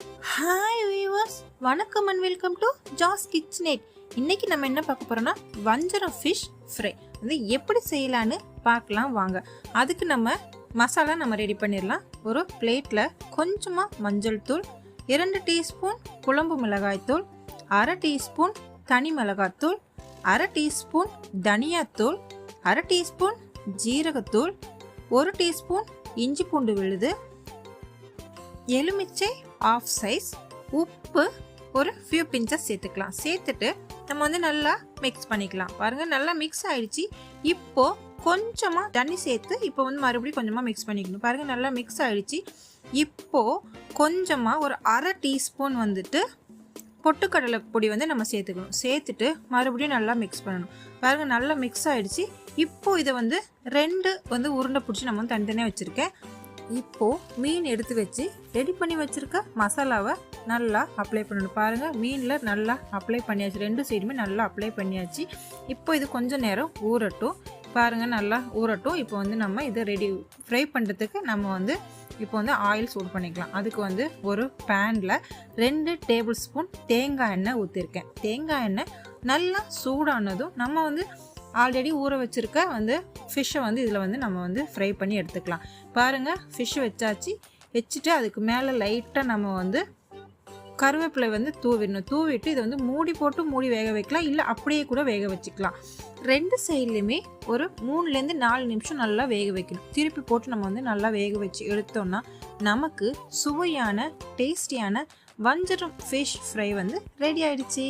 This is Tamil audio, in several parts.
ஹாய் வீவர்ஸ் வணக்கம் அண்ட் வெல்கம் டு ஜாஸ் கிச்சனேட் இன்னைக்கு நம்ம என்ன பார்க்க போறோம்னா வஞ்சரம் ஃபிஷ் ஃப்ரை வந்து எப்படி செய்யலான்னு பார்க்கலாம் வாங்க. அதுக்கு நம்ம மசாலா நம்ம ரெடி பண்ணிடலாம். ஒரு பிளேட்டில் கொஞ்சமாக மஞ்சள் தூள் இரண்டு டீஸ்பூன் குழம்பு மிளகாய் தூள் அரை டீஸ்பூன் தனி மிளகாத்தூள் அரை டீஸ்பூன் தனியாத்தூள் அரை டீஸ்பூன் ஜீரகத்தூள் ஒரு டீஸ்பூன் இஞ்சி பூண்டு விழுது எலுமிச்சை ஆஃப் சைஸ் உப்பு ஒரு ஃபியூ பிஞ்சஸ் சேர்த்துக்கலாம். சேர்த்துட்டு நம்ம வந்து நல்லா மிக்ஸ் பண்ணிக்கலாம். பாருங்கள் நல்லா மிக்ஸ் ஆயிடுச்சு. இப்போது கொஞ்சமாக தண்ணி சேர்த்து இப்போ வந்து மறுபடியும் கொஞ்சமாக மிக்ஸ் பண்ணிக்கணும். பாருங்கள் நல்லா மிக்ஸ் ஆகிடுச்சி இப்போது கொஞ்சமாக ஒரு அரை டீஸ்பூன் வந்துட்டு பொட்டுக்கடலை பொடி வந்து நம்ம சேர்த்துக்கணும். சேர்த்துட்டு மறுபடியும் நல்லா மிக்ஸ் பண்ணணும். பாருங்கள் நல்லா மிக்ஸ் ஆகிடுச்சி இப்போது இதை வந்து ரெண்டு வந்து உருண்டை பிடிச்சி நம்ம வந்து தனித்தனியாக வச்சுருக்கேன். இப்போது மீன் எடுத்து வச்சு ரெடி பண்ணி வச்சுருக்க மசாலாவை நல்லா அப்ளை பண்ணணும். பாருங்கள் மீனில் நல்லா அப்ளை பண்ணியாச்சு. ரெண்டு சைடுமே நல்லா அப்ளை பண்ணியாச்சு. இப்போ இது கொஞ்சம் நேரம் ஊறட்டும். பாருங்க நல்லா ஊறட்டும். இப்போ வந்து நம்ம இதை ரெடி ஃப்ரை பண்ணுறதுக்கு நம்ம வந்து இப்போ வந்து ஆயில் சூடு பண்ணிக்கலாம். அதுக்கு வந்து ஒரு பேனில் ரெண்டு டேபிள் ஸ்பூன் தேங்காய் எண்ணெய் ஊற்றிருக்கேன் தேங்காய் எண்ணெய் நல்லா சூடானதும் நம்ம வந்து ஆல்ரெடி ஊற வச்சுருக்க வந்து ஃபிஷ்ஷை வந்து இதில் வந்து நம்ம வந்து ஃப்ரை பண்ணி எடுத்துக்கலாம். பாருங்கள் ஃபிஷ் வச்சாச்சு. வச்சுட்டு அதுக்கு மேலே லைட்டாக நம்ம வந்து கருவேப்பிலை வந்து தூவிடணும். தூவிட்டு இதை வந்து மூடி போட்டு மூடி வேக வைக்கலாம். இல்லை அப்படியே கூட வேக வச்சுக்கலாம். ரெண்டு சைட்லேயுமே ஒரு மூணுலேருந்து நாலு நிமிஷம் நல்லா வேக வைக்கணும். திருப்பி போட்டு நம்ம வந்து நல்லா வேக வச்சு எடுத்தோம்னா நமக்கு சுவையான டேஸ்டியான வஞ்சரம் ஃபிஷ் ஃப்ரை வந்து ரெடி ஆயிடுச்சு.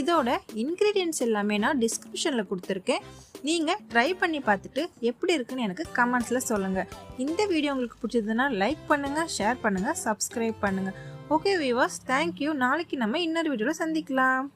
இதோட இன்க்ரீடியன்ஸ் எல்லாமே நான் டிஸ்கிரிப்ஷனில் கொடுத்துருக்கேன். நீங்கள் ட்ரை பண்ணி பார்த்துட்டு எப்படி இருக்குன்னு எனக்கு கமெண்ட்ஸில் சொல்லுங்கள் இந்த வீடியோ உங்களுக்கு பிடிச்சதுன்னா லைக் பண்ணுங்கள் ஷேர் பண்ணுங்கள் சப்ஸ்கிரைப் பண்ணுங்கள் ஓகே வியூவர்ஸ் தேங்க்யூ நாளைக்கு நம்ம இன்னொரு வீடியோவில் சந்திக்கலாம்.